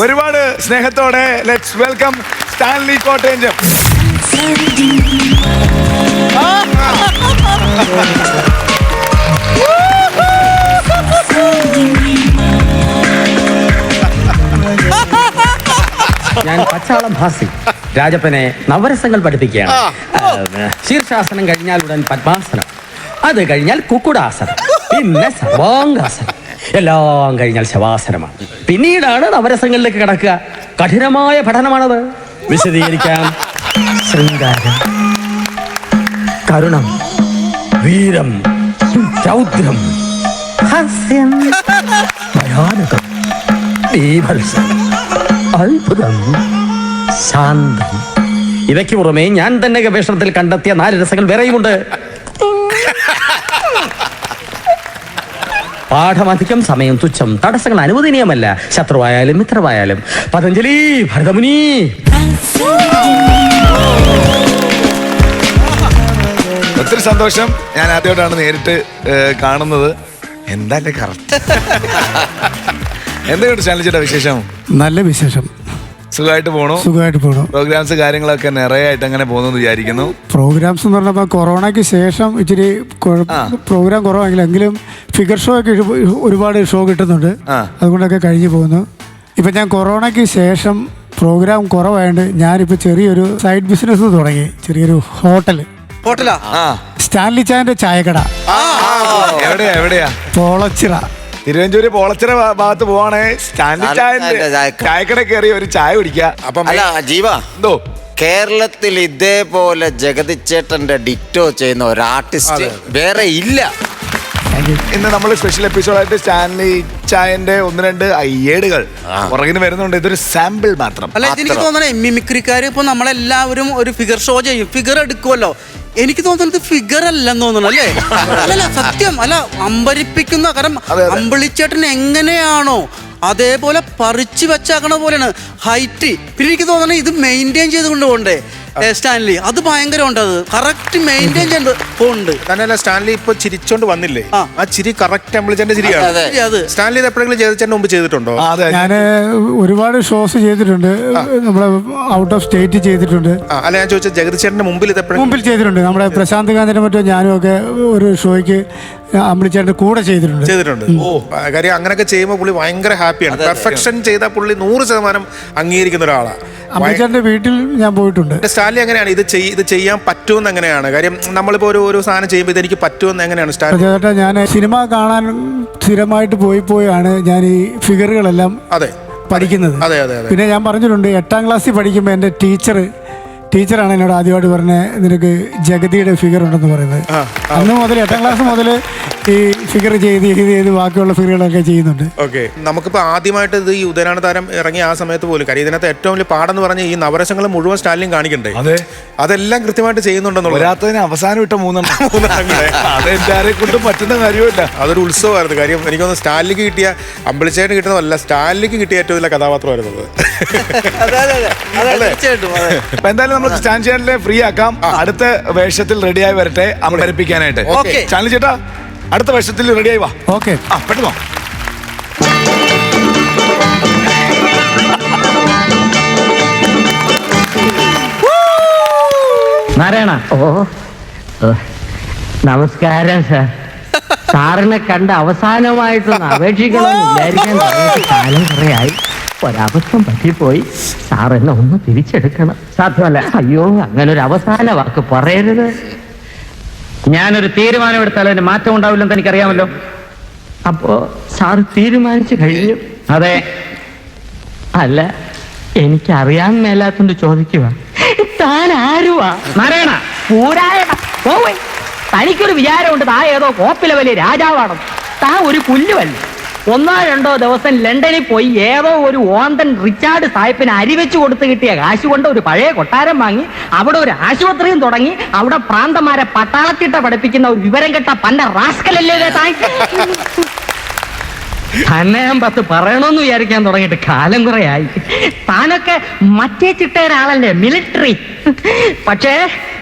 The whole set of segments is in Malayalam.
ഒരുപാട് സ്നേഹത്തോടെ ലെറ്റ്സ് വെൽക്കം സ്റ്റാൻലി കോട്ടയഞ്ചം ഞാൻ പച്ചാളം ഭാസി രാജപ്പനെ നവരസങ്ങൾ പഠിപ്പിക്കുകയാണ്. ശീർഷാസനം കഴിഞ്ഞാൽ ഉടൻ പത്മാസനം. അത് കഴിഞ്ഞാൽ കുക്കുടാസനം. പിന്നെ സർവാംഗാസനം. എല്ലാം കഴിഞ്ഞാൽ ശവാസനമാണ്. പിന്നീടാണ് നവരസങ്ങളിലേക്ക് കടക്കുക. കഠിനമായ പഠനമാണത്. വിശദീകരിക്കാം. ശൃംഗാരം. കരുണം. വീരം. രൗദ്രം. ഹാസ്യം. ഭയാനകം. ബീഭത്സം. അത്ഭുതം. ശാന്തം. ഇവയ്ക്ക് പുറമെ ഞാൻ തന്നെ ഗവേഷണത്തിൽ കണ്ടെത്തിയ നാല് രസങ്ങൾ വേറെയുമുണ്ട്. പാഠമധികം സമയം തുച്ഛം. തടസ്സങ്ങൾ അനുവദനീയമല്ല. ശത്രുവായാലും മിത്രമായാലും പതഞ്ജലി ഭരതമുനി. ഒത്തിരി സന്തോഷം. ഞാൻ ആദ്യമായിട്ടാണ് നേരിട്ട് കാണുന്നത്. എന്താ കറക്റ്റ്? എന്തൊക്കെയുണ്ട് ചാനൽ ചേട്ടാ വിശേഷം? നല്ല വിശേഷം. സുഖമായിട്ട് പോണു. സുഖമായിട്ട് പോണു. പ്രോഗ്രാംസ് കാര്യങ്ങളൊക്കെ നിറയായിട്ട് അങ്ങനെ പോകുന്നു വിചാരിക്കുന്നു. പ്രോഗ്രാംസ് എന്ന് പറഞ്ഞപ്പോൾ കൊറോണയ്ക്ക് ശേഷം ഇച്ചിരി പ്രോഗ്രാം കുറവാണെങ്കിലും എങ്കിലും ഫിഗർ ഷോ ഒക്കെ ഒരുപാട് ഷോ കിട്ടുന്നുണ്ട്. അതുകൊണ്ടൊക്കെ കഴിഞ്ഞു പോകുന്നു. ഇപ്പം ഞാൻ കൊറോണയ്ക്ക് ശേഷം പ്രോഗ്രാം കുറവായതുകൊണ്ട് ഞാനിപ്പോൾ ചെറിയൊരു സൈഡ് ബിസിനസ് തുടങ്ങി. ചെറിയൊരു ഹോട്ടൽ ഹോട്ടലാ? സ്റ്റാൻലി ചായന്റെ ചായക്കട. എവിടെയാ എവിടെയാ? പോളച്ചിറ. തിരുവഞ്ചൂര് പോളച്ചിറ ഭാഗത്ത് പോവാണേ. ചായന്റെ ചായന്റെ ചായക്കട. ചായക്കട കയറി ഒരു ചായ കുടിക്കുക. അപ്പം അല്ല ജീവ. എന്തോ? കേരളത്തിൽ ഇതേപോലെ ജഗതിച്ചേട്ടന്റെ ഡിറ്റോ ചെയ്യുന്ന ഒരു ആർട്ടിസ്റ്റ് വേറെ ഇല്ല. ഇന്ന് നമ്മൾ സ്പെഷ്യൽ എപ്പിസോഡായിട്ട് സ്റ്റാൻലി ചായന്റെ ഒന്ന് രണ്ട് അയ്യേടുകൾ പുറകിന് വരുന്നുണ്ട്. ഇതൊരു സാമ്പിൾ മാത്രം. അല്ല എനിക്ക് തോന്നണേ മിമിക്രിക്കാർ ഇപ്പൊ നമ്മളെല്ലാവരും ഒരു ഫിഗർ ഷോ ചെയ്യും. ഫിഗർ എടുക്കുമല്ലോ എനിക്ക് തോന്നുന്നത് ഫിഗർ അല്ലെന്ന് തോന്നുന്നു അല്ലേ? അല്ലല്ല സത്യം. അല്ല അമ്പരിപ്പിക്കുന്ന കാരണം അമ്പളിച്ചേട്ടൻ. എങ്ങനെയാണോ അതേപോലെ പറിച്ചു വെച്ചാക്കണ പോലെയാണ്. ഹൈറ്റ് പിന്നെ എനിക്ക് തോന്നണേ ഇത് മെയിന്റെയിൻ ചെയ്തുകൊണ്ട് പോണ്ടേ ഏ, സ്റ്റാൻലി അത് ഭയങ്കര ഉണ്ട് അത് കറക്റ്റ് മെയിന്റെയിൻ ചെയ്ത് പോകുന്നുണ്ട് തന്നെയല്ല സ്റ്റാൻലി ഇപ്പൊ ചിരിച്ചോണ്ട് വന്നില്ലേ? ആ. ആ ചിരി കറക്റ്റ് അമ്പിളിച്ചന്റെ ചിരിയാണ് അതെ. ശരി, അത്. സ്റ്റാൻലി ഇത് എപ്പോഴെങ്കിലും ജയതിച്ചേട്ടന് മുമ്പ് ചെയ്തിട്ടുണ്ടോ? അതെ ഞാൻ ഒരുപാട് ഷോസ് ചെയ്തിട്ടുണ്ട്. നമ്മളെ ഔട്ട് ഓഫ് സ്റ്റേറ്റ് ചെയ്തിട്ടുണ്ട്. ആ, അല്ല ഞാൻ ചോദിച്ചത് ജഗതിച്ചേട്ടന്റെ മുമ്പിൽ ഇത് എപ്പോഴും മുമ്പിൽ ചെയ്തിട്ടുണ്ട്. നമ്മുടെ പ്രശാന്ത് ഗാന്ധിനെ മറ്റോ ഞാനും ഒക്കെ ഒരു ഷോയ്ക്ക് അമ്പിളിച്ചേട്ടന്റെ കൂടെ ചെയ്തിട്ടുണ്ട്. ചെയ്തിട്ടുണ്ട്. ഓ കാര്യം അങ്ങനെയൊക്കെ ചെയ്യുമ്പോൾ പുള്ളി ഭയങ്കര ഹാപ്പിയാണ് പെർഫെക്ഷൻ ചെയ്ത പുള്ളി നൂറ് ശതമാനം അംഗീകരിക്കുന്ന ഒരാളാണ് അമ്പിളിച്ചേട്ടന്റെ വീട്ടിൽ ഞാൻ പോയിട്ടുണ്ട്. സ്റ്റാലി എങ്ങനെയാണ് ഇത് ചെയ് ഇത് ചെയ്യാൻ പറ്റുമെന്ന് എങ്ങനെയാണ്? കാര്യം നമ്മളിപ്പോ ഒരു ഒരു സാധനം ചെയ്യുമ്പോൾ ഇതെനിക്ക് പറ്റുമെന്ന് എങ്ങനെയാണ് സ്റ്റാലി ചേട്ടാ ഞാൻ സിനിമ കാണാൻ സ്ഥിരമായിട്ട് പോയി പോയാണ് ഞാൻ ഈ ഫിഗറുകളെല്ലാം അതെ. പഠിക്കുന്നത്. അതെ അതെ അതെ. പിന്നെ ഞാൻ പറഞ്ഞിട്ടുണ്ട് എട്ടാം ക്ലാസ്സിൽ പഠിക്കുമ്പോൾ എന്റെ ടീച്ചർ ടീച്ചറാണ് എന്നോട് ആദ്യമായിട്ട് പറഞ്ഞത് നിനക്ക് ജഗതിയുടെ ഫിഗർ ഉണ്ടെന്ന് പറയുന്നത്. അന്ന് മുതൽ എട്ടാം ക്ലാസ് മുതൽ ഈ ഫിഗർ ചെയ്ത് ചെയ്ത് ചെയ്ത് ബാക്കിയുള്ള ഫിഗറുകളൊക്കെ ചെയ്യുന്നുണ്ട്. ഓക്കെ നമുക്കിപ്പോൾ ആദ്യമായിട്ട് ഇത് ഈ ഉദയനാണ് താരം ഇറങ്ങിയ ആ സമയത്ത് പോലും കാര്യം ഇതിനകത്ത് ഏറ്റവും വലിയ പാടെന്ന് പറഞ്ഞ ഈ നവരസങ്ങൾ മുഴുവൻ സ്റ്റാലിനും കാണിക്കണ്ടേ? അതെ. അതെല്ലാം കൃത്യമായിട്ട് ചെയ്യുന്നുണ്ടെന്നുള്ളത്. വരാത്തതിന് അവസാനം ഇട്ട മൂന്നെണ്ണം. കൊണ്ടും പറ്റുന്ന കാര്യമില്ല. അതൊരു ഉത്സവമായിരുന്നു. കാര്യം എനിക്കൊന്ന് സ്റ്റാലിലേക്ക് കിട്ടിയ അമ്പിളിച്ചേന് കിട്ടുന്നതല്ല സ്റ്റാലിലേക്ക് കിട്ടിയ ഏറ്റവും വലിയ കഥാപാത്രമായിരുന്നത് അതെ. അതെ അതെ അതെ. തീർച്ചയായിട്ടും അതെ. അപ്പൊ എന്തായാലും നമ്മൾ സ്റ്റാൻഡ് ചാനലിനെ ഫ്രീ ആക്കാം. അടുത്ത വേഷത്തിൽ റെഡിയായി വരട്ടെ അമ്പരിപ്പിക്കാനായിട്ട്. ഓക്കേ. ചാനൽ ചേട്ടാ അടുത്ത വർഷത്തിൽ റെഡിയായി വാ. ഓക്കെ ആ പെട്ടെന്നോ നാരായണ. ഓ. ഓ, നമസ്കാരം സാർ. സാറിനെ കണ്ട് അവസാനമായിട്ടൊന്ന് അപേക്ഷിക്കണമെന്ന് വിചാരിക്കാൻ തുടങ്ങിയിട്ട് കാലം കുറയായി ഒരബദ്ധം പറ്റിപ്പോയി. സാർ എന്നെ ഒന്ന് തിരിച്ചെടുക്കണം. സാധ്യമല്ല. അയ്യോ അങ്ങനെ ഒരു അവസാന വാക്ക് പറയരുത്. ഞാനൊരു തീരുമാനമെടുത്താൽ അതിന് മാറ്റം ഉണ്ടാവില്ലെന്ന് എനിക്കറിയാമല്ലോ. അപ്പോ സാർ തീരുമാനിച്ചു കഴിഞ്ഞു. അതെ. അല്ല എനിക്ക് അറിയാൻ മേലാത്തോണ്ട് ചോദിക്കുക താൻ ആരുവാ? നാരായണ. പൂരായണ. പോവേ. തനിക്കൊരു വിചാരമുണ്ട് താ ഏതോ കോപ്പിലെ വലിയ രാജാവാണോ താ ഒരു പുല്ലുവല്ല. ഒന്നോ രണ്ടോ ദിവസം ലണ്ടനിൽ പോയി ഏതോ ഒരു ഓന്തൻ റിച്ചാർഡ് സാഹിബിന് അരിവെച്ച് കൊടുത്തു കിട്ടിയ കാശ് കൊണ്ട് ഒരു പഴയ കൊട്ടാരം വാങ്ങി അവിടെ ഒരു ആശുപത്രിയും തുടങ്ങി അവിടെ പ്രാന്തമാരെ പട്ടാളത്തിട്ട പഠിപ്പിക്കുന്ന ഒരു വിവരം കെട്ട പണ്ട റാസ്കലല്ലേ ഞാൻ പത്ത് പറയണമെന്ന് വിചാരിക്കാൻ തുടങ്ങിയിട്ട് കാലം കുറയായി താനൊക്കെ മറ്റേ ചിട്ട ഒരാളല്ലേ മിലിറ്ററി പക്ഷേ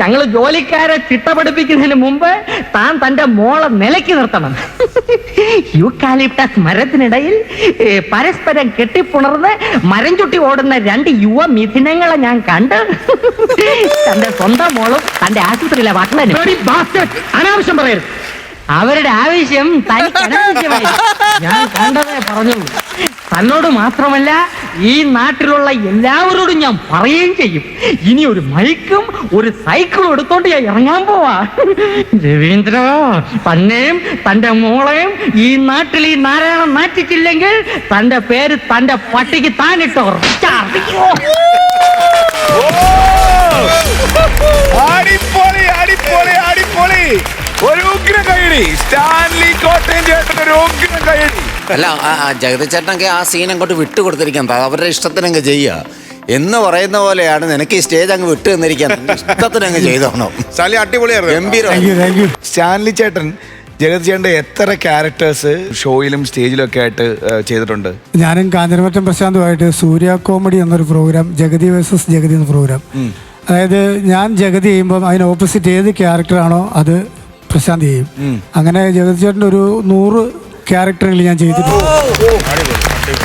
ഞങ്ങൾ ജോലിക്കാരെ ചിട്ട പഠിപ്പിക്കുന്നതിന് മുമ്പ് താൻ തന്റെ മോളെ നിലയ്ക്ക് നിർത്തണം. യൂക്കാലിപ്റ്റസ് മരത്തിനിടയിൽ പരസ്പരം കെട്ടിപ്പുണർന്ന് മരം ചുട്ടി ഓടുന്ന രണ്ട് യുവ മിഥുനങ്ങളെ ഞാൻ കണ്ട് തന്റെ സ്വന്തം മോളും തന്റെ ആശുപത്രിയിലെ വട്ടനും അനാവശ്യം പറയരുത്. അവരുടെ ആവശ്യം തനിക്ക് ഞാൻ കണ്ടതേ പറഞ്ഞു തന്നോട് മാത്രമല്ല ഈ നാട്ടിലുള്ള എല്ലാവരോടും ഞാൻ പറയുകയും ചെയ്യും. ഇനി ഒരു മൈക്കും ഒരു സൈക്കിളും എടുത്തോണ്ട് ഞാൻ ഇറങ്ങാൻ പോവാ. രവീന്ദ്ര തന്നെയും തന്റെ മോളെയും ഈ നാട്ടിൽ ഈ നാരായണൻ നാറ്റിച്ചില്ലെങ്കിൽ തന്റെ പേര് തന്റെ പട്ടിക്ക് താനിട്ടോ അല്ല ജഗതി ചേട്ടനൊക്കെ ആ സീൻ അങ്ങോട്ട് വിട്ടു കൊടുത്തിരിക്കാൻ അവരുടെ ഇഷ്ടത്തിനങ്ങ് ചെയ്യുക. എന്ന് പറയുന്ന പോലെയാണ് നിനക്ക് ഈ സ്റ്റേജ് അങ്ങ് വിട്ടു തന്നിരിക്കാൻ. ഇഷ്ടത്തിനങ്ങ് ചെയ്തോണം. സ്റ്റാൻലി അടിപൊളിയായിരുന്നു ഗംഭീരം. സ്റ്റാൻലി ചേട്ടൻ ജഗത് ചേട്ടന്റെ എത്ര ക്യാരക്ടേഴ്സ് ഷോയിലും സ്റ്റേജിലും ഒക്കെ ആയിട്ട് ചെയ്തിട്ടുണ്ട്? ഞാനും കാഞ്ഞിരമറ്റം പ്രശാന്തുമായിട്ട് സൂര്യ കോമഡി എന്നൊരു പ്രോഗ്രാം ജഗതി വേഴ്സസ് ജഗതി എന്ന പ്രോഗ്രാം അതായത് ഞാൻ ജഗതി ചെയ്യുമ്പം അതിന് ഓപ്പോസിറ്റ് ഏത് ക്യാരക്ടറാണോ അത് പ്രശാന്ത് ചെയ്യും. അങ്ങനെ ജഗതി ചേട്ടന്റെ ഒരു നൂറ് ക്യാരക്ടറിൽ ഞാൻ ചെയ്തിട്ടുണ്ട്.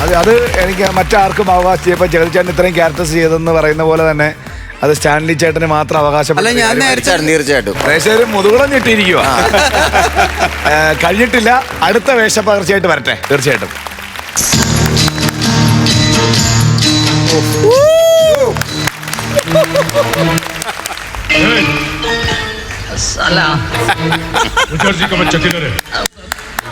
അത് അത് എനിക്ക് മറ്റാർക്കും അവകാശം അവകാശിയപ്പോൾ ജഗതിച്ചേട്ടൻ ഇത്രയും ക്യാരക്ടേഴ്സ് ചെയ്തെന്ന് പറയുന്ന പോലെ തന്നെ അത് സ്റ്റാൻലി ചേട്ടന് മാത്രം അവകാശപ്പെട്ട തീർച്ചയായിട്ടും. പ്രേക്ഷകർ മുതുകുളം ഞെട്ടിയിരിക്കുക കഴിഞ്ഞിട്ടില്ല. അടുത്ത വേഷ പകർച്ചയായിട്ട് വരട്ടെ. തീർച്ചയായിട്ടും.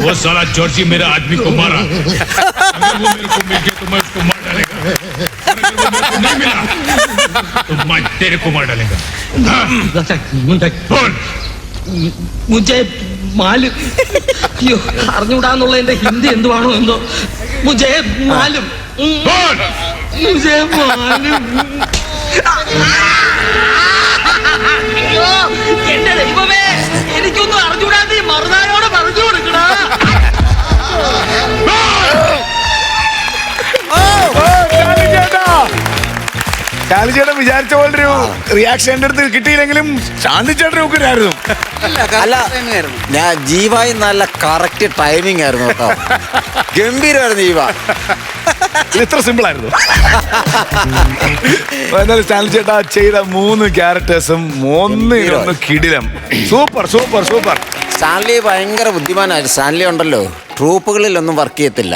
वो साला जॉर्जी मेरा आदमी को मारा अगर वो मेरे को मिल गया तो मैं उसको मार डालेगा और अगर वो मेरे को नहीं मिला तो मैं तेरे को मार डालेगा हाँ, बोल മുജെ മാലും അയ്യോ അറിഞ്ഞൂടാന്നുള്ള എന്റെ ഹിന്ദി എന്തുവാണോ എന്തോ മുജെ മാലും ഉം, बोल മുജെ മാലും അയ്യോ എന്റെ ദൈവമേ എനിക്കൊന്നും അറിഞ്ഞൂടാതെ സ്റ്റാൻലി ചേട്ടൻ വിചാരിച്ച ഒരു റിയാക്ഷൻ എന്റെ അടുത്ത് കിട്ടിയില്ലെങ്കിലും സ്റ്റാൻലി ചേട്ടൻ ഉഗ്രായിരുന്നു അല്ല ഞാൻ ജീവായി നല്ല കറക്റ്റ് ടൈമിംഗ് ആയിരുന്നു കേട്ടോ. ഗംഭീരമായിരുന്നു ജീവ. ഇത് ഇത്ര സിമ്പിൾ ആയിരുന്നു. എന്നാലും സ്റ്റാൻലി ചേട്ടാ ചെയ്ത മൂന്ന് ക്യാരക്ടേഴ്സും ഒന്നിനൊന്ന് കിടിലം. Super super super. സ്റ്റാൻലി ഭയങ്കര ബുദ്ധിമാനായിരുന്നു. സ്റ്റാൻലി ഉണ്ടല്ലോ ട്രൂപ്പുകളിലൊന്നും വർക്ക് ചെയ്യത്തില്ല.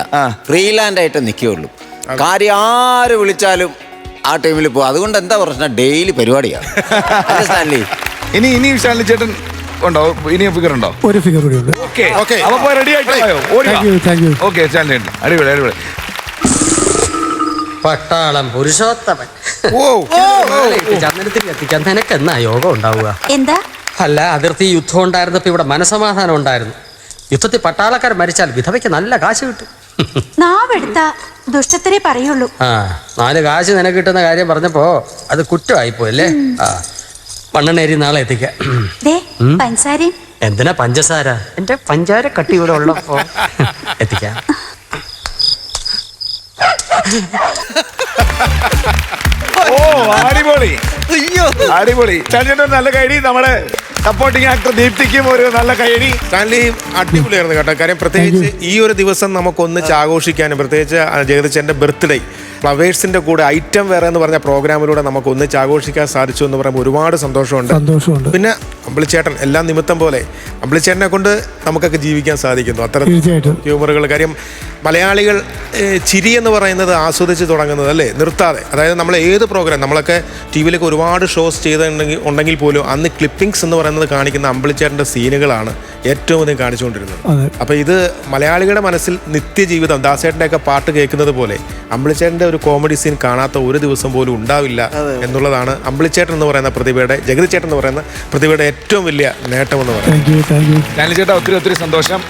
ഫ്രീലാൻഡ് ആയിട്ട് നിൽക്കുകയുള്ളൂ കാര്യം ആര് വിളിച്ചാലും ആ ടൈമിൽ പോകും അതുകൊണ്ട് എന്താ പ്രശ്നം? ഡെയിലി പരിപാടിയാണ് അല്ലേ സ്റ്റാൻലി ഇനി ഇനി സ്റ്റാൻലി ചേട്ടൻ ഉണ്ടോ? ഇനി ഫിഗർ ഉണ്ടോ? ഒരു ഫിഗർ കൂടി ഉണ്ട്. Okay Okay. അപ്പൊ റെഡി ആയിട്ടോ thank you thank you okay Stanley ഉണ്ട് അടിപൊളി അടിപൊളി. പട്ടാളം പുരുഷോത്തമൻ. ഓ ചന്ദനത്തിൽ എത്തിക്കാൻ നിനക്ക് എന്നാ യോഗം ഉണ്ടാവുക? എന്താ? അല്ല അതിർത്തി യുദ്ധം ഉണ്ടായിരുന്നപ്പോ ഇവിടെ മനസമാധാനം ഉണ്ടായിരുന്നു. യുദ്ധത്തിൽ പട്ടാളക്കാർ മരിച്ചാൽ വിധവയ്ക്ക് നല്ല കാശ് കിട്ടും. നാവെടുത്ത ദുഷ്ടത്തിനെ പറയുള്ളൂ. ആ നാല് കാശ് നിനക്ക് കിട്ടുന്ന കാര്യം പറഞ്ഞപ്പോ അത് കുറ്റമായിപ്പോയല്ലേ? ആ മണ്ണെണ്ണേരി നാളെ എത്തിക്കാം. ദേ പഞ്ചസാരയും എന്തിനാ പഞ്ചസാര? എന്റെ പഞ്ചാര കട്ടി ഇവിടെ ഉള്ളപ്പോ. എത്തിക്കാം. ഓ അടിപൊളി. അടിപൊളി. സ്റ്റാൻലി ചേട്ടൻ നല്ല കൈഡി. നമ്മുടെ സപ്പോർട്ടിംഗ് ആക്ടർ ദീപ്തിക്കും ഒരു നല്ല കൈഡി. സ്റ്റാൻലി അടിപൊളിയായിരുന്നു കേട്ടോ. കാര്യം പ്രത്യേകിച്ച് ഈ ഒരു ദിവസം നമുക്ക് ഒന്നിച്ച് ആഘോഷിക്കാനും പ്രത്യേകിച്ച് ജഗതിച്ചന്റെ ബർത്ത്ഡേ ഫ്ലവേഴ്സിന്റെ കൂടെ ഐറ്റം വേറെ എന്ന് പറഞ്ഞ പ്രോഗ്രാമിലൂടെ നമുക്ക് ഒന്നിച്ച് ആഘോഷിക്കാൻ സാധിച്ചു എന്ന് പറയുമ്പോൾ ഒരുപാട് സന്തോഷമുണ്ട്. സന്തോഷമുണ്ട്. പിന്നെ അമ്പിളിച്ചേട്ടൻ എല്ലാ നിമിത്തം പോലെ അമ്പിളിച്ചേട്ടനെ കൊണ്ട് നമുക്കൊക്കെ ജീവിക്കാൻ സാധിക്കുന്നു. അത്ര ഹ്യൂമറുകൾ കാര്യം മലയാളികൾ ചിരി എന്ന് പറയുന്നത് ആസ്വദിച്ച് തുടങ്ങുന്നത് അല്ലേ? നിർത്താതെ. അതായത് നമ്മൾ ഏത് പ്രോഗ്രാം നമ്മളൊക്കെ ടി വിയിലൊക്കെ ഒരുപാട് ഷോസ് ചെയ്തിട്ടുണ്ടെങ്കിൽ ഉണ്ടെങ്കിൽ പോലും അന്ന് ക്ലിപ്പിംഗ്സ് എന്ന് പറയുന്നത് കാണിക്കുന്ന അമ്പിളിച്ചേട്ടന്റെ സീനുകളാണ് ഏറ്റവും അധികം കാണിച്ചുകൊണ്ടിരുന്നത്. അപ്പോൾ ഇത് മലയാളികളുടെ മനസ്സിൽ നിത്യജീവിതം ദാസേട്ടന്റെയൊക്കെ പാട്ട് കേൾക്കുന്നത് പോലെ അമ്പിളിച്ചേട്ടന്റെ ഒരു കോമഡി സീൻ കാണാത്ത ഒരു ദിവസം പോലും ഉണ്ടാവില്ല എന്നുള്ളതാണ് അമ്പിളിച്ചേട്ടൻ എന്ന് പറയുന്ന പ്രതിഭയുടെ ജഗതിച്ചേട്ടൻ എന്ന് പറയുന്ന പ്രതിഭയുടെ ഏറ്റവും വലിയ നേട്ടം എന്ന് പറയുന്നത്. ഒത്തിരി ഒത്തിരി സന്തോഷം.